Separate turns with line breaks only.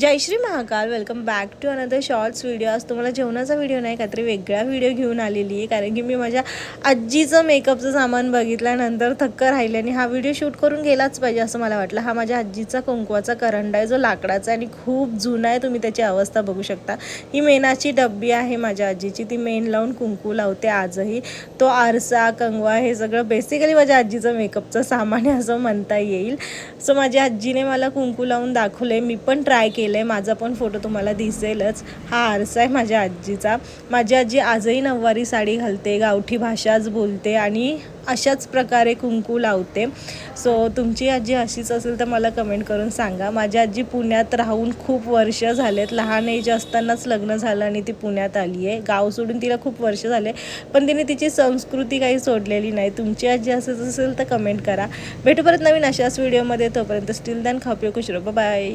Jai Shri Mahakal. Welcome back to another shorts video आज तुम्हाला जेवणाचा व्हिडिओ नाही काहीतरी वेगळा व्हिडिओ घेऊन आलेली आहे. कारण की मी माझ्या आजीचं मेकअपचं सामान बघितल्यानंतर थक्क राहिले आणि हा व्हिडिओ शूट करून गेलाच पाहिजे असं मला वाटलं. हा माझ्या आजीचा कुंकवाचा करंडा आहे जो लाकडाचा आहे आणि खूप जुना आहे. तुम्ही त्याची अवस्था बघू शकता. ही मेणाची डब्बी आहे माझ्या आजीची. ती मेण लावून कुंकू लावते आजही. तो आरसा कंगवा हे सगळं बेसिकली माझ्या आजीचं मेकअपचं सामान आहे असं म्हणता येईल. सो माझ्या आजीने मला कुंकू लावून दाखवले मी पण ट्राय केलं केलं आहे माझा पण फोटो तुम्हाला दिसेलच. हा आरसा आहे माझ्या आजीचा. माझी आजी आजही नऊवारी साडी घालते गावठी भाषाच बोलते आणि अशाच प्रकारे कुंकू लावते. सो तुमची आजी अशीच असेल तर मला कमेंट करून सांगा. माझी आजी पुण्यात राहून खूप वर्ष झालेत. लहान एज असतानाच लग्न झालं आणि ती पुण्यात आली आहे. गाव सोडून तिला खूप वर्ष झाले पण तिने तिची संस्कृती काही सोडलेली नाही. तुमची आजी असंच असेल तर कमेंट करा. भेटू परत नवीन अशाच व्हिडिओमध्ये तोपर्यंत स्टील दॅन खापिओ खुशरो बाय